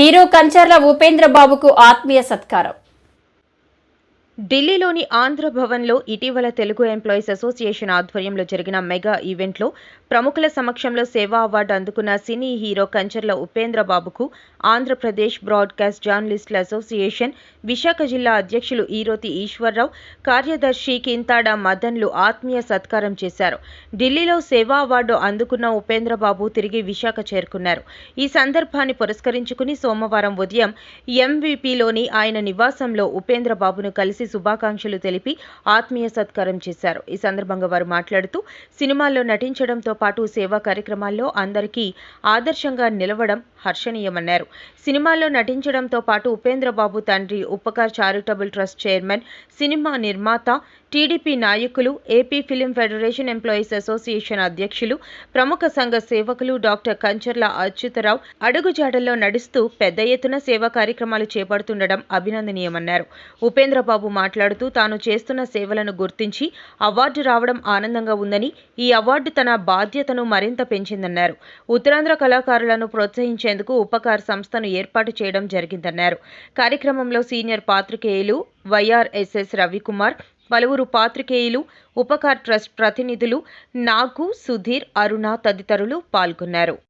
Hero Kancharla Upendra బాబుకు ఆత్మీయ సత్కారం. ఢిల్లీలోని ఆంధ్రభవన్లో ఇటీవల తెలుగు ఎంప్లాయీస్ అసోసియేషన్ ఆధ్వర్యంలో జరిగిన మెగా ఈవెంట్లో ప్రముఖుల సమక్షంలో సేవా అవార్డు అందుకున్న సినీ హీరో కంచర్ల ఉపేంద్రబాబుకు ఆంధ్రప్రదేశ్ బ్రాడ్కాస్ట్ జర్నలిస్టుల అసోసియేషన్ విశాఖ జిల్లా అధ్యక్షులు ఈరోతి ఈశ్వర్రావు కార్యదర్శి కింతాడ మదన్లు ఆత్మీయ సత్కారం చేశారు. ఢిల్లీలో సేవా అవార్డు అందుకున్న ఉపేంద్ర బాబు తిరిగి విశాఖ చేరుకున్నారు. ఈ సందర్భాన్ని పురస్కరించుకుని సోమవారం ఉదయం ఎంవీపీలోని ఆయన నివాసంలో ఉపేంద్ర బాబును కలిసి శుభాకాంక్షలు తెలిపి ఆత్మీయ సత్కారం చేశారు. ఈ సందర్భంగా వారు మాట్లాడుతూ సినిమాల్లో నటించడంతో పాటు సేవా కార్యక్రమాల్లో అందరికీ ఆదర్శంగా నిలవడం హర్షణీయమన్నారు. సినిమాల్లో నటించడంతో పాటు ఉపేంద్ర బాబు తండ్రి Upakar charitable trust chairman cinema నిర్మాత టీడీపీ నాయకులు AP film federation employees association అధ్యక్షులు ప్రముఖ సంఘ సేవకులు డాక్టర్ కంచర్ల అచ్యుతరావు అడుగుజాడల్లో నడుస్తూ పెద్ద ఎత్తున సేవా కార్యక్రమాలు చేపడుతుండడం అభినందనీయమన్నారు. ఉపేంద్ర బాబు మాట్లాడుతూ తాను చేస్తున్న సేవలను గుర్తించి అవార్డు రావడం ఆనందంగా ఉందని ఈ అవార్డు తన బాధ్యతను మరింత పెంచిందన్నారు. ఉత్తరాంధ్ర కళాకారులను ప్రోత్సహించేందుకు ఉపకార్ సంస్థను ఏర్పాటు చేయడం జరిగిందన్నారు. కార్యక్రమంలో సీనియర్ పాత్రికేయులు వైఆర్ఎస్ఎస్ రవికుమార్ పలువురు పాత్రికేయులు ఉపకార్ ట్రస్ట్ ప్రతినిధులు నాగు సుధీర్ అరుణ తదితరులు పాల్గొన్నారు.